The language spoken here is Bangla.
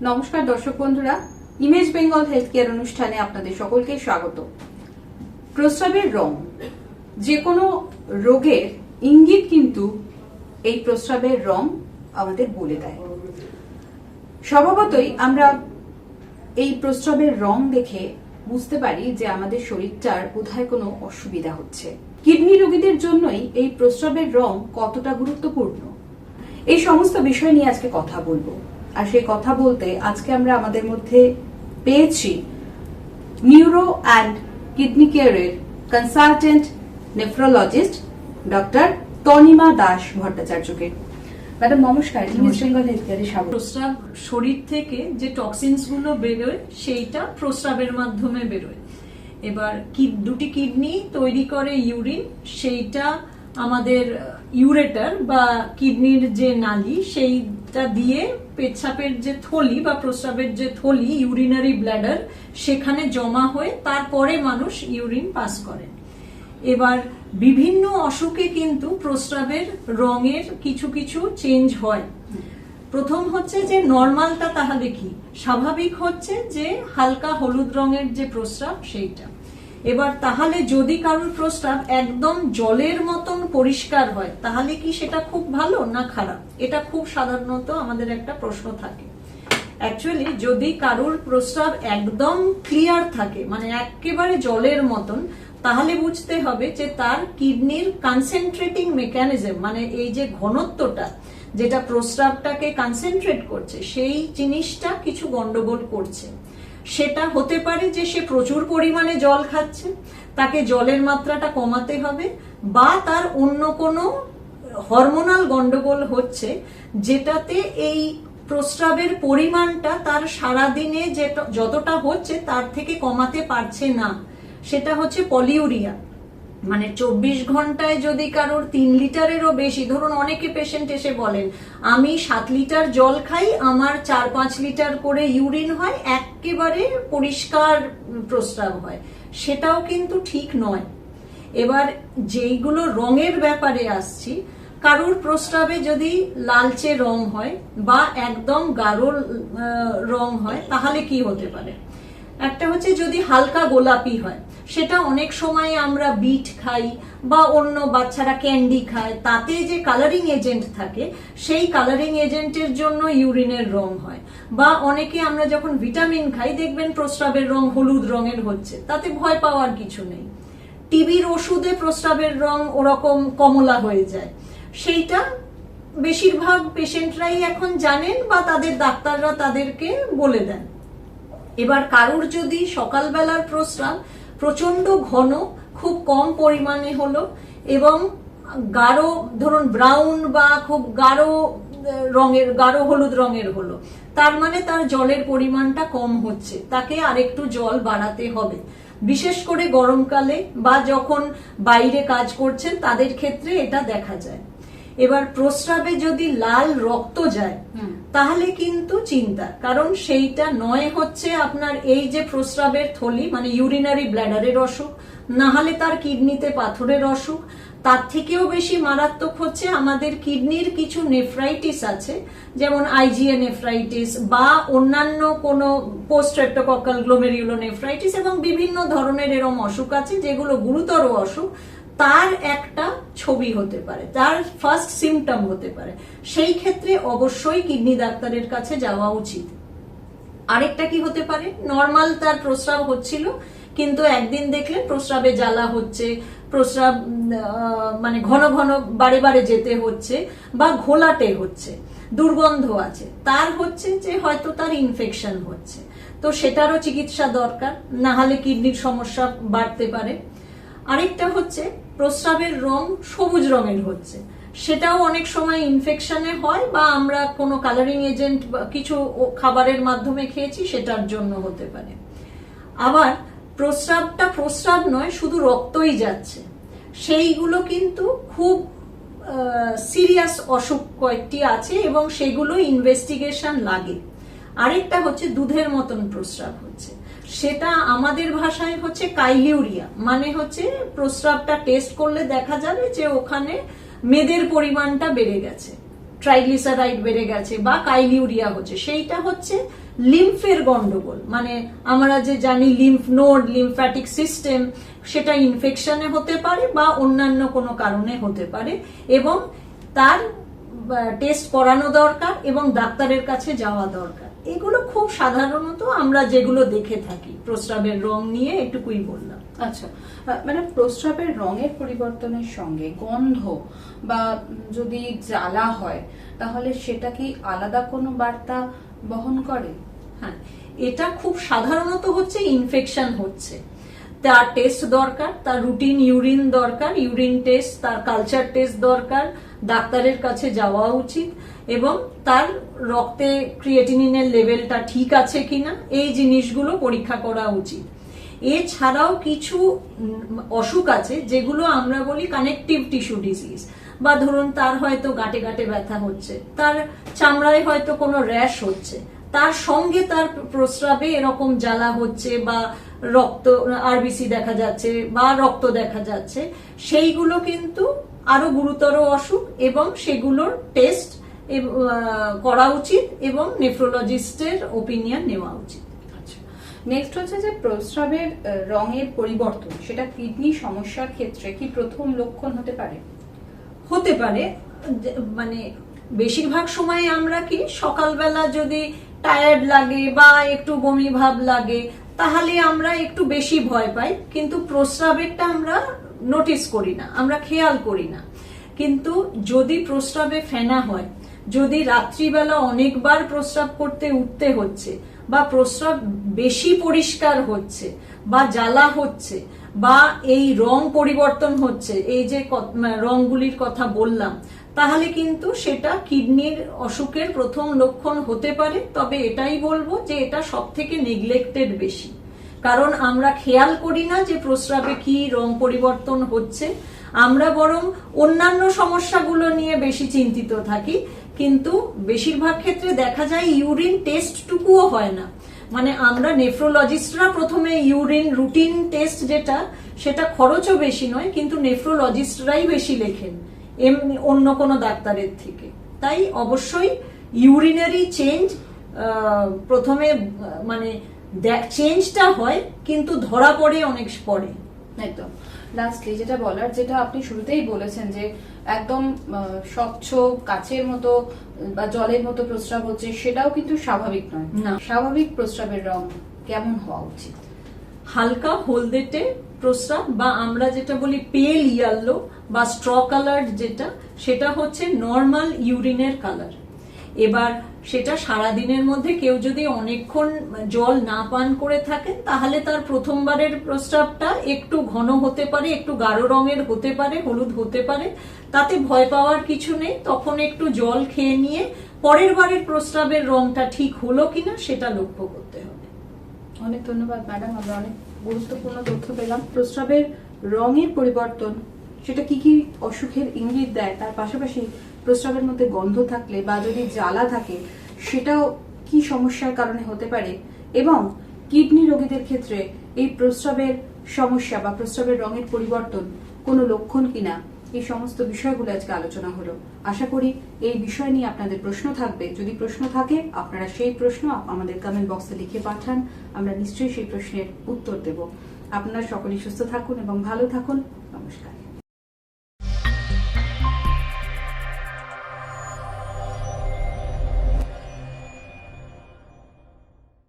নমস্কার দর্শক বন্ধুরা ইমেজ বেঙ্গল হেলথ কেয়ার অনুষ্ঠানে আপনাদের সকলকে স্বাগত। প্রস্রাবের রং যে কোনো রোগের ইঙ্গিত কিন্তু এই প্রস্রাবের রং আমাদের বলে দেয়। স্বভাবতই আমরা এই প্রস্রাবের রং দেখে বুঝতে পারি যে আমাদের শরীরটার বোধহয় কোনো অসুবিধা হচ্ছে। কিডনি রোগীদের জন্যই এই প্রস্রাবের রং কতটা গুরুত্বপূর্ণ? এই সমস্ত বিষয় নিয়ে আজকে কথা বলব। আর সেই কথা বলতে আজকে আমরা আমাদের মধ্যে পেয়েছি নিউরো অ্যান্ড কিডনি কেয়ারের consultant nephrologist doctor Tanima Das ভট্টাচার্যকে। Madam নমস্কার বেঙ্গল হেলথ কেয়ারে স্বাগত। প্রস্রাব শরীর থেকে যে টক্সিনসগুলো বেরোয় সেইটা প্রস্রাবের মাধ্যমে বেরোয়। এবার কি দুটি কিডনি তৈরি করে ইউরিন সেইটা আমাদের ইউরেটার বা কিডনির যে নালী সেইটা দিয়ে পেচ্ছাপের যে থলি বা প্রস্রাবের যে থলি ইউরিনারি ব্ল্যাডার সেখানে জমা হয়ে তারপরে মানুষ ইউরিন পাস করেন এবার বিভিন্ন অসুখে কিন্তু প্রস্রাবের রঙের কিছু কিছু চেঞ্জ হয়। প্রথম হচ্ছে যে নর্মালটা তাহলে কি? স্বাভাবিক হচ্ছে যে হালকা হলুদ রঙের যে প্রস্রাব, সেইটা। এবার তাহলে যদি কারোর প্রস্রাব একদম জলের মতন পরিষ্কার হয়, তাহলে কি সেটা খুব ভালো না খারাপ? এটা খুব সাধারণত আমাদের একটা প্রশ্ন থাকে। অ্যাকচুয়ালি যদি কারোর প্রস্রাব একদম ক্লিয়ার থাকে মানে একেবারে জলের মতন, তাহলে বুঝতে হবে যে তার কিডনির কনসেন্ট্রেটিং মেকানিজম মানে এই যে ঘনত্বটা, যেটা প্রস্রাবটাকে কনসেন্ট্রেট করছে, সেই জিনিসটা কিছু গন্ডগোল করছে। সেটা হতে পারে যে সে প্রচুর পরিমাণে জল খাচ্ছে, তাকে জলের মাত্রাটা কমাতে হবে, বা তার অন্য কোনো হরমোনাল গন্ডগোল হচ্ছে, যেটাতে এই প্রস্রাবের পরিমাণটা তার সারাদিনে যেটা যতটা হচ্ছে তার থেকে কমাতে পারছে না। সেটা হচ্ছে পলিউরিয়া মানে চব্বিশ ঘন্টায় যদি কারোর তিন লিটারেরও বেশি, ধরুন অনেকে পেশেন্ট এসে বলেন, আমি সাত লিটার জল খাই, আমার চার পাঁচ লিটার করে ইউরিন হয়, একেবারে পরিষ্কার প্রস্রাব হয়। সেটাও কিন্তু ঠিক নয়। এবার যেইগুলো রঙের ব্যাপারে আসছি, কারুর প্রস্রাবে যদি লালচে রং হয় বা একদম গাঢ় রং হয়, তাহলে কি হতে পারে? একটা হচ্ছে যদি হালকা গোলাপি হয়, সেটা অনেক সময় আমরা বিট খাই বা অন্য বাচ্চারা ক্যান্ডি খায়, তাতে যে কালারিং এজেন্ট থাকে, সেই কালারিং এজেন্টের জন্য ইউরিনের রং হয়। বা অনেকে আমরা যখন ভিটামিন খাই, দেখবেন প্রস্রাবের রং হলুদ রঙের হচ্ছে, তাতে ভয় পাওয়ার কিছু নেই। টিবির ওষুধে প্রস্রাবের রং ওরকম কমলা হয়ে যায়। সেইটা বেশিরভাগ পেশেন্টরাই এখন জানেন বা তাদের ডাক্তাররা তাদেরকে বলে দেন। এবার কারুর যদি সকালবেলার প্রস্রাব প্রচণ্ড ঘন, খুব কম পরিমাণে হলো এবং গাঢ়, ধরুন ব্রাউন বা খুব গাঢ় রঙের, গাঢ় হলুদ রঙের হলো, তার মানে তার জলের পরিমাণটা কম হচ্ছে, তাকে আরেকটু জল বাড়াতে হবে। বিশেষ করে গরমকালে বা যখন বাইরে কাজ করছেন, তাদের ক্ষেত্রে এটা দেখা যায়। এবার প্রস্রাবে যদি লাল রক্ত যায় তাহলে কিন্তু চিন্তা কারণ সেইটা নয় হচ্ছে আপনার এই যে প্রস্রাবের থলি মানে ইউরিনারি ব্ল্যাডারের অসুখ না হলে তার কিডনিতে পাথরের অসুখ তার থেকেও বেশি মারাত্মক হচ্ছে আমাদের কিডনির কিছু নেফ্রাইটিস আছে যেমন আইজিএ নেফ্রাইটিস বা অন্যান্য কোনো পোস্ট্রেপ্টোককাল গ্লোমেরিউলো নেফ্রাইটিস এবং বিভিন্ন ধরনের এরম অসুখ আছে যেগুলো গুরুতর অসুখ তার একটা ছবি হতে পারে, তার ফার্স্ট সিমটম হতে পারে। সেই ক্ষেত্রে অবশ্যই কিডনি ডাক্তারের কাছে যাওয়া উচিত। আরেকটা কি হতে পারে? নর্মাল তার প্রস্রাব হচ্ছিল, কিন্তু একদিন দেখলেন প্রস্রাবে জ্বালা হচ্ছে, প্রস্রাব মানে ঘন ঘন বারে বারে যেতে হচ্ছে বা ঘোলাটে হচ্ছে, দুর্গন্ধ আছে। তার হচ্ছে যে হয়তো তার ইনফেকশন হচ্ছে। তো সেটারও চিকিৎসা দরকার না হলে কিডনির সমস্যা বাড়তে পারে। আরেকটা হচ্ছে প্রস্রাবের রং সবুজ রঙের হচ্ছে। সেটাও অনেক সময় ইনফেকশনে হয় বা আমরা কোনো কালারিং এজেন্ট বা কিছু খাবারের মাধ্যমে খেয়েছি, সেটার জন্য হতে পারে। আবার প্রস্রাবটা প্রস্রাব নয়, শুধু রক্তই যাচ্ছে। সেইগুলো কিন্তু খুব সিরিয়াস অসুখ কয়েকটি আছে এবং সেগুলো ইনভেস্টিগেশন লাগে। আরেকটা হচ্ছে দুধের মতন প্রস্রাব হচ্ছে। সেটা আমাদের ভাষায় হচ্ছে কাইলিউরিয়া। মানে হচ্ছে প্রস্রাবটা টেস্ট করলে দেখা যাবে যে ওখানে মেদের পরিমাণটা বেড়ে গেছে। ট্রাইগ্লিসারাইড বেড়ে গেছে বা কাইলিউরিয়া হচ্ছে। সেইটা হচ্ছে লিম্ফের গন্ডগোল। মানে আমরা যে জানি লিম্ফ নোড লিম্ফ্যাটিক সিস্টেম সেটা ইনফেকশনে হতে পারে বা অন্যান্য কোনো কারণে হতে পারে এবং তার টেস্ট করানো দরকার এবং ডাক্তারের কাছে যাওয়া দরকার। এগুলো খুব সাধারণত আমরা যেগুলো দেখে থাকি। প্রস্রাবের রং নিয়ে একটুকুই বললাম। আচ্ছা মানে প্রস্রাবের রঙের পরিবর্তনের সঙ্গে গন্ধ বা যদি জ্বালা হয় তাহলে সেটা কি আলাদা কোনো বার্তা বহন করে? হ্যাঁ এটা খুব সাধারণত হচ্ছে ইনফেকশন হচ্ছে। তার টেস্ট দরকার, তার রুটিন ইউরিন দরকার ইউরিন টেস্ট তার কালচার টেস্ট দরকার, ডাক্তারের কাছে যাওয়া উচিত এবং তার রক্তে ক্রিয়েটিনিনের লেভেলটা ঠিক আছে কিনা, এই জিনিসগুলো পরীক্ষা করা উচিত। এছাড়াও কিছু অসুখ আছে যেগুলো আমরা বলি কানেকটিভ টিস্যু ডিজিজ বা ধরুন তার হয়তো গাটে গাটে ব্যথা হচ্ছে, তার চামড়ায় হয়তো কোনো র্যাশ হচ্ছে, তার সঙ্গে তার প্রস্রাবে এরকম জ্বালা হচ্ছে বা রক্ত আরবিসি দেখা যাচ্ছে বা রক্ত দেখা যাচ্ছে সেইগুলো কিন্তু আরও গুরুতর অসুখ এবং সেগুলোর টেস্ট করা উচিত এবং নেফ্রোলজিস্টের ওপিনিয়ন নেওয়া উচিত। আচ্ছা। নেক্সট হচ্ছে যে প্রস্রাবের রঙের পরিবর্তন সেটা কিডনি সমস্যার ক্ষেত্রে কি প্রথম লক্ষণ হতে পারে? হতে পারে। মানে বেশিরভাগ সময় আমরা কি সকালবেলা যদি টায়ার্ড লাগে বা একটু বমি ভাব লাগে তাহলে আমরা একটু বেশি ভয় পাই, কিন্তু প্রস্রাবেরটা আমরা নোটিস করি না, আমরা খেয়াল করি না। কিন্তু যদি প্রস্রাবে ফেনা হয়, যদি রাত্রিবেলা অনেকবার প্রস্রাব করতে উঠতে হচ্ছে, বা প্রস্রাব বেশি পরিষ্কার হচ্ছে, বা জ্বালা হচ্ছে, বা এই রং পরিবর্তন হচ্ছে, এই যে রংগুলির কথা বললাম তাহলে কিন্তু সেটা কিডনির অসুখের প্রথম লক্ষণ হতে পারে, তবে এটাই বলব যে এটা সব থেকে নেগলেক্টেড বেশি। কারণ আমরা খেয়াল করি না যে প্রস্রাবে কি রং পরিবর্তন হচ্ছে, আমরা বরং অন্যান্য সমস্যাগুলো নিয়ে বেশি চিন্তিত থাকি, কিন্তু বেশিরভাগ ক্ষেত্রে দেখা যায় ইউরিন টেস্টটুকুও হয় না। মানে আমরা নেফ্রোলজিস্টরা প্রথমে ইউরিন রুটিন টেস্ট যেটা, সেটা খরচও বেশি নয়, কিন্তু নেফ্রোলজিস্টরাই বেশি লেখেন। এমনি অন্য কোনো ডাক্তারের থেকে। তাই অবশ্যই ইউরিনারি চেঞ্জ প্রথমে মানে চেঞ্জটা হয় কিন্তু ধরা পড়ে অনেক পরে। একদম। লাস্টলি যেটা বলার যেটা আপনি শুরুতেই বলেছেন যে একদম স্বচ্ছ কাচের মতো বা জলের মতো প্রস্রাব হচ্ছে সেটাও কিন্তু স্বাভাবিক নয়। না। স্বাভাবিক প্রস্রাবের রং কেমন হওয়া উচিত? হালকা হলদেটে প্রস্রাব বা আমরা যেটা বলি পেল ইয়ালো বা স্ট্র কালার যেটা, সেটা হচ্ছে নর্মাল ইউরিনের কালার এবার সেটা সারা দিনের মধ্যে কেউ যদি অনেকক্ষণ জল না পান করে থাকেন, তাহলে তার প্রথমবারের প্রস্রাবটা একটু ঘন হতে পারে, একটু গাঢ় রঙের হতে পারে, হলুদ হতে পারে, তাতে ভয় পাওয়ার কিছু নেই, তখন একটু জল খেয়ে নিয়ে পরের বারের প্রস্রাবের রংটা ঠিক হলো কিনা সেটা লক্ষ্য করতে হবে। অনেক ধন্যবাদ, ম্যাডাম, আমরা অনেক গুরুত্বপূর্ণ তথ্য পেলাম। প্রস্রাবের রঙের পরিবর্তন, সেটা কি কি অসুখের ইঙ্গিত দেয়? তার পাশাপাশি প্রস্রাবের মধ্যে গন্ধ থাকলে বা যদি জ্বালা থাকে, সেটাও কি সমস্যার কারণে হতে পারে? এবং কিডনি রোগীদের ক্ষেত্রে এই প্রস্রাবের সমস্যা বা প্রস্রাবের রঙের পরিবর্তন কোনো লক্ষণ কিনা এই সমস্ত বিষয়গুলো আজকে আলোচনা হলো। আশা করি এই বিষয় নিয়ে আপনাদের প্রশ্ন থাকবে। যদি প্রশ্ন থাকে, আপনারা সেই প্রশ্ন আমাদের কমেন্ট বক্সে লিখে পাঠান। আমরা নিশ্চয়ই সেই প্রশ্নের উত্তর দেব। আপনারা সকলেই সুস্থ থাকুন এবং ভালো থাকুন। নমস্কার।